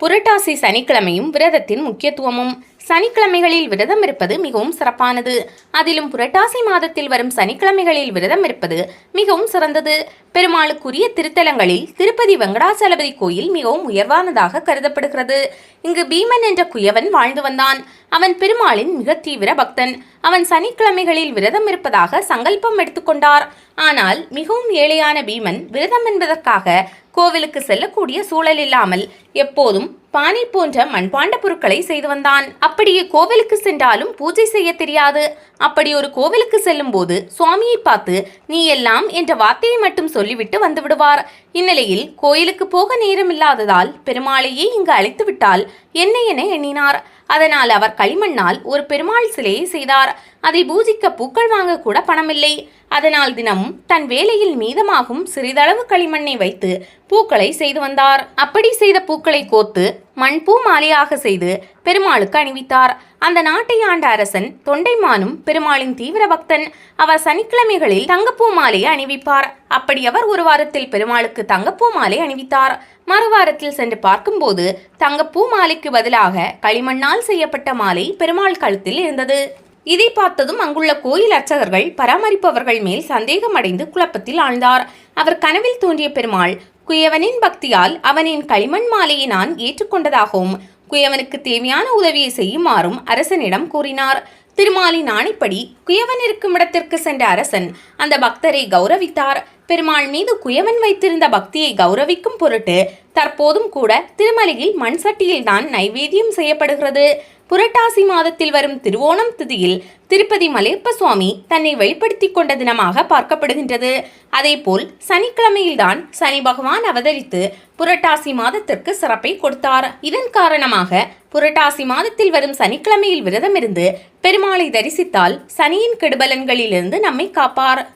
புரட்டாசி சனிக்கிழமையும் விரதத்தின் முக்கியத்துவமும். சனிக்கிழமைகளில் விரதம் இருப்பது மிகவும் சிறப்பானது. அதிலும் புரட்டாசி மாதத்தில் வரும் சனிக்கிழமைகளில் விரதம் இருப்பது மிகவும் சிறந்தது. பெருமாளுக்குரிய திருத்தலங்களில் திருப்பதி வெங்கடாச்சலபதி கோயில் மிகவும் உயர்வானதாக கருதப்படுகிறது. இங்கு பீமன் என்ற குயவன் வாழ்ந்து வந்தான். அவன் பெருமாளின் மிக தீவிர பக்தன். அவன் சனிக்கிழமைகளில் விரதம் இருப்பதாக சங்கல்பம் எடுத்துக்கொண்டார். ஆனால் மிகவும் ஏழையான பீமன் விரதம் என்பதற்காக கோவிலுக்கு செல்லக்கூடிய சூழல் இல்லாமல் எப்போதும் பானை போன்ற மண்பாண்ட பொருட்களை செய்து வந்தான். அப்படியே கோவிலுக்கு சென்றாலும் பூஜை செய்ய தெரியாது. அப்படி ஒரு கோவிலுக்கு செல்லும் போது சுவாமியை பார்த்து நீ எல்லாம் என்ற வார்த்தையை மட்டும் சொல்லிவிட்டு வந்து விடுவார். இந்நிலையில் கோயிலுக்கு போக நேரமில்லாததால் பெருமாளையே இங்கு அழைத்து விட்டால் என்ன என எண்ணினார். அதனால் அவர் களிமண்ணால் ஒரு பெருமாள் சிலையை செய்தார். அதை பூஜிக்க பூக்கள் வாங்க கூட பணமில்லை. அதனால் தினமும் தன் வேலையில் மீதமாகும் சிறிதளவு களிமண்ணை வைத்து பூக்களை செய்து வந்தார். அப்படி செய்த பூக்களை கோர்த்து மண்பூ மாலையாக செய்து பெருமாளுக்கு அணிவித்தார். அந்த நாட்டை ஆண்ட அரசன் தொண்டைமானும் பெருமாளின் தீவிர பக்தன். அவர் சனிக்கிழமைகளில் தங்கப்பூ மாலையை அணிவிப்பார். அப்படி அவர் ஒரு வாரத்தில் பெருமாளுக்கு தங்கப்பூ மாலை அணிவித்தார். மறுவாரத்தில் சென்று பார்க்கும்போது தங்கப்பூ மாலைக்கு பதிலாக களிமண்ணால் செய்யப்பட்ட மாலை பெருமாள் கழுத்தில் இருந்தது. இதை பார்த்ததும் அங்குள்ள கோயில் அர்ச்சகர்கள் பராமரிப்பவர்கள் மேல் சந்தேகமடைந்து குழப்பத்தில் ஆழ்ந்தார். அவர் கனவில் தோன்றிய பெருமாள் குயவனின் பக்தியால் அவனின் களிமண் மாலையை நான் ஏற்றுக்கொண்டதாகவும் குயவனுக்கு தேவையான உதவியை செய்யுமாறும் அரசனிடம் கூறினார். திருமாலின் ஆணைப்படி குயவன் இருக்கும் இடத்திற்கு சென்ற அரசன் அந்த பக்தரை கௌரவித்தார். பெருமாள் மீது குயவன் வைத்திருந்த பக்தியை கௌரவிக்கும் பொருட்டு தற்போதும் கூட திருமலையில் மண் சட்டியில்தான் நைவேத்தியம் செய்யப்படுகிறது. புரட்டாசி மாதத்தில் வரும் திருவோணம் திதியில் திருப்பதி மலையப்ப சுவாமி தன்னை வெளிப்படுத்தி கொண்ட தினமாக பார்க்கப்படுகின்றது. அதேபோல் சனிக்கிழமையில்தான் சனி பகவான் அவதரித்து புரட்டாசி மாதத்திற்கு சிறப்பை கொடுத்தார். இதன் காரணமாக புரட்டாசி மாதத்தில் வரும் சனிக்கிழமையில் விரதமிருந்து பெருமாளை தரிசித்தால் சனியின் கெடுபலன்களிலிருந்து நம்மை காப்பார்.